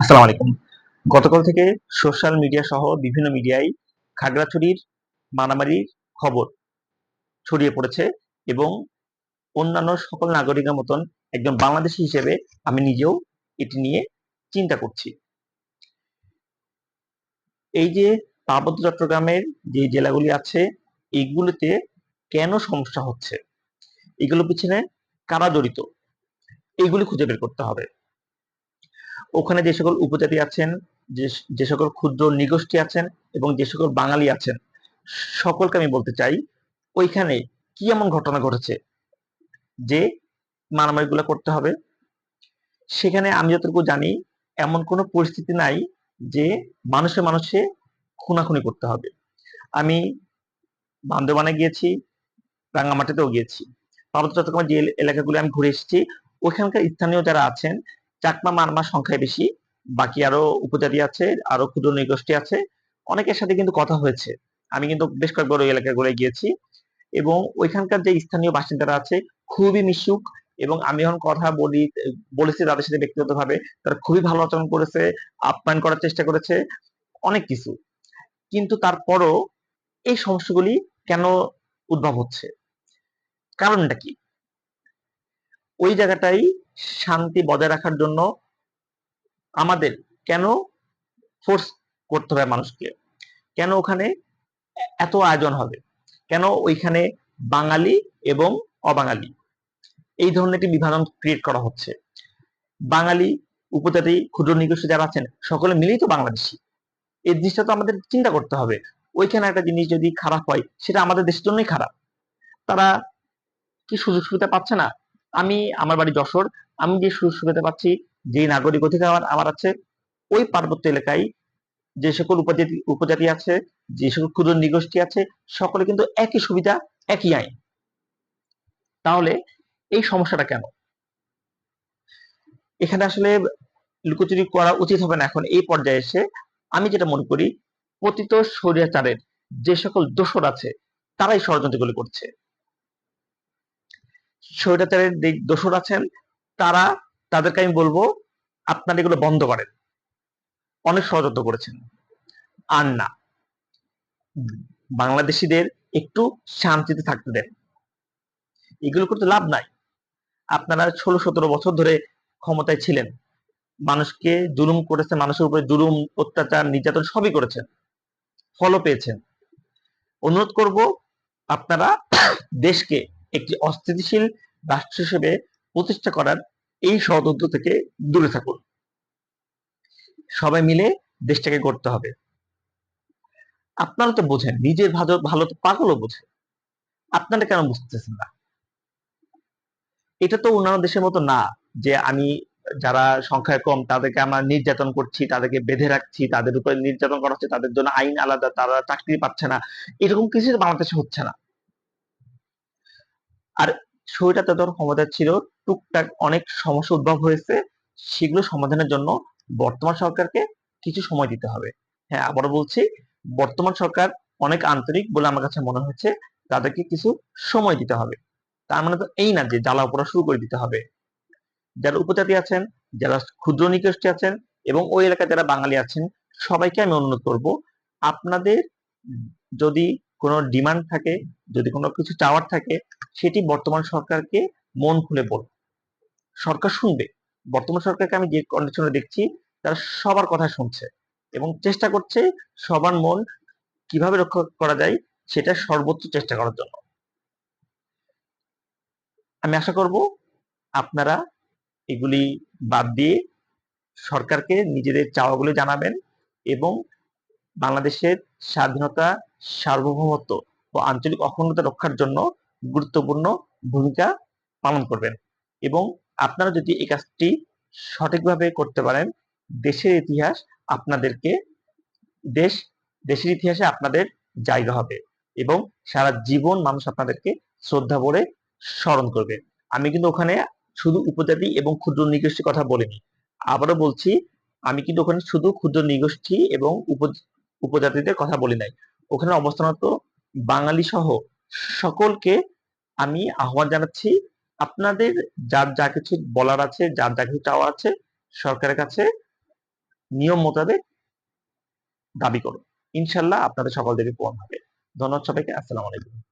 আসসালামু আলাইকুম। গতকাল থেকে সোশ্যাল মিডিয়া সহ বিভিন্ন মিডিয়ায় খাগড়াছড়ির মারামারির খবর ছড়িয়ে পড়েছে এবং অন্যান্য সকল নাগরিকের মতন একজন বাংলাদেশী হিসেবে আমি নিজেও এটি নিয়ে চিন্তা করছি। এই যে পার্বত্য চট্টগ্রামের যে জেলাগুলি আছে এইগুলোতে কেন সমস্যা হচ্ছে? এগুলো পিছনে কারা জড়িত? এইগুলি খুঁজে বের করতে হবে। ওখানে যে সকল উপজাতি আছেন, যে সকল ক্ষুদ্র নিগোষ্ঠী আছেন এবং যে সকল বাঙালি আছেন, সকলকে আমি বলতে চাই, ওইখানে কি এমন ঘটনা ঘটেছে যে মারামারিগুলো করতে হবে? সেখানে আমি যতটুকু জানি, এমন কোনো পরিস্থিতি নাই যে মানুষে মানুষে খুনাখুনি করতে হবে। আমি বান্দরবানে গিয়েছি, রাঙ্গামাটিতেও গিয়েছি। পার্বত্য চট্টগ্রামের যে এলাকাগুলো আমি ঘুরে এসেছি, ওইখানকার স্থানীয় যারা আছেন চাকমা মারমা সংখ্যায় বেশি। বাকি আরও উপজাতি আছে, আরও ক্ষুদ্র নৃগোষ্ঠী আছে। অনেকের সাথে কিন্তু কথা হয়েছে। আমি কিন্তু বেশ কয়েকবার ওই এলাকাগুলোয় গিয়েছি। এবং ওইখানকার যে স্থানীয় বাসিন্দারা আছে, খুবই মিশুক এবং আমি যখন কথা বলি, বলেছি তাদের সাথে ব্যক্তিগতভাবে, তারা খুবই ভালো আচরণ করেছে, আপ্যায়ন করার চেষ্টা করেছে, অনেক কিছু। কিন্তু তারপরও এই সমস্যাগুলি কেন উদ্ভব হচ্ছে? কারণটা কি? ওই জায়গাটাই শান্তি বজায় রাখার জন্য আমাদের কেন ফোর্স করতে হবে মানুষকে? কেন ওখানে এত আয়োজন হবে? কেন ওইখানে বাঙালি এবং অবাঙালি? এই ধরনের একটি বিভাজন ক্রিয়েট করা হচ্ছে। বাঙালি, উপজাতি, ক্ষুদ্র নিগোষ্ঠী যারা আছেন, সকলে মিলেই তো বাংলাদেশি। এই জিনিসটা তো আমাদের চিন্তা করতে হবে। ওইখানে একটা জিনিস যদি খারাপ হয়, সেটা আমাদের দেশের জন্যই খারাপ। তারা কি সুযোগ সুবিধা পাচ্ছে না? আমি, আমার বাড়ি যশোর, আমি যে সুযোগ সুবিধা পাচ্ছি যে নাগরিক অধিকার আমার আমার আছে, ওই পার্বত্য এলাকায় যে সকল উপজাতি উপজাতি আছে, যে সকল ক্ষুদ্র নিগোষ্ঠী আছে, সকলে কিন্তু একই সুবিধা, একই আইন। তাহলে এই সমস্যাটা কেন? এখানে আসলে লুকোচুরি করা উচিত হবে না এখন, এই পর্যায়ে এসে আমি যেটা মনে করি, পতিত স্বৈরাচারের যে সকল দোষর আছে, তারাই ষড়যন্ত্রগুলি করছে। স্বৈরাচারের দোষর আছেন, তারা, তাদেরকে আমি বলব, আপনারা এগুলো বন্ধ করেন। অনেক ষড়যন্ত্র করেছেন। আর না, বাংলাদেশিদের একটু শান্তিতে থাকতে দেন। এগুলো করতে লাভ নাই। আপনারা ষোলো সতেরো বছর ধরে ক্ষমতায় ছিলেন। মানুষকে জুলুম করেছে মানুষের উপরে জুলুম, অত্যাচার, নির্যাতন সবই করেছেন। ফলও পেয়েছেন। অনুরোধ করব, আপনারা দেশকে একটি অস্থিতিশীল রাষ্ট্র হিসেবে প্রতিষ্ঠা করার এই ষড়যন্ত্র থেকে দূরে থাকুন। সবাই মিলে দেশটাকে করতে হবে। আপনারা তো বোঝেন, নিজের ভালো ভালো তো পাগলও বোঝে। আপনারা কেন বুঝতেছেন না? এটা তো অন্যান্য দেশের মতো না যে আমি যারা সংখ্যায় কম তাদেরকে আমরা নির্যাতন করছি, তাদেরকে বেঁধে রাখছি, তাদের উপরে নির্যাতন করা হচ্ছে, তাদের জন্য আইন আলাদা, তারা চাকরি পাচ্ছে না। এরকম কিছু বাংলাদেশে হচ্ছে না। আর স্বৈরাচার যখন ক্ষমতা ছিল, টুকটাক অনেক সমস্যা উদ্ভব হয়েছে, সেগুলো সমাধানের জন্য বর্তমান সরকারকে কিছু সময় দিতে হবে। হ্যাঁ আবারও বলছি, বর্তমান সরকার অনেক আন্তরিক বলে আমার কাছে মনে হচ্ছে, তাদেরকে কিছু সময় দিতে হবে। তার মানে তো এই না যে জ্বালা পড়া শুরু করে দিতে হবে। যারা উপজাতি আছেন, যারা ক্ষুদ্র নিকষ্টি আছেন এবং ওই এলাকায় যারা বাঙালি আছেন, সবাইকে আমি অনুরোধ করব, আপনাদের যদি কোনো ডিমান্ড থাকে, যদি কোনো কিছু চাওয়ার থাকে, সেটি বর্তমান সরকারকে মন খুলে বল। সরকার শুনবে। বর্তমান সরকারকে আমি যে কন্ডিশনে দেখছি, তারা সবার কথা শুনছে এবং চেষ্টা করছে সবার মন কীভাবে রক্ষা করা যায়, সেটা সর্বোচ্চ চেষ্টা করার জন্য। আমি আশা করব আপনারা এগুলি বাদ দিয়ে সরকারকে নিজেদের চাওয়াগুলি জানাবেন এবং বাংলাদেশের স্বাধীনতা, সার্বভৌমত্ব ও আঞ্চলিক অখণ্ডতা রক্ষার জন্য গুরুত্বপূর্ণ ভূমিকা পালন করবেন। এবং আপনারা যদি এই কাজটি সঠিকভাবে করতে পারেন, দেশের ইতিহাস আপনাদেরকে, দেশ, দেশের ইতিহাসে আপনাদের জায়গা হবে এবং সারা জীবন মানুষ আপনাদেরকে শ্রদ্ধা ভরে স্মরণ করবে। আমি কিন্তু ওখানে শুধু উপজাতি এবং ক্ষুদ্র নিগোষ্ঠীর কথা বলিনি। আবারও বলছি, আমি কিন্তু ওখানে শুধু ক্ষুদ্র নিগোষ্ঠী এবং উপজাতিদের কথা বলি নাই। ওখানে অবস্থানত বাঙালি সহ সকলকে আমি আহ্বান জানাচ্ছি, আপনাদের যার যা কিছু বলার আছে, যার যা কিছু চাওয়া আছে, সরকারের কাছে নিয়ম মোতাবেক দাবি করুন। ইনশাল্লাহ আপনাদের সকল দেবী পূরণ হবে। ধন্যবাদ সবাইকে, আসসালাম আলাইকুম।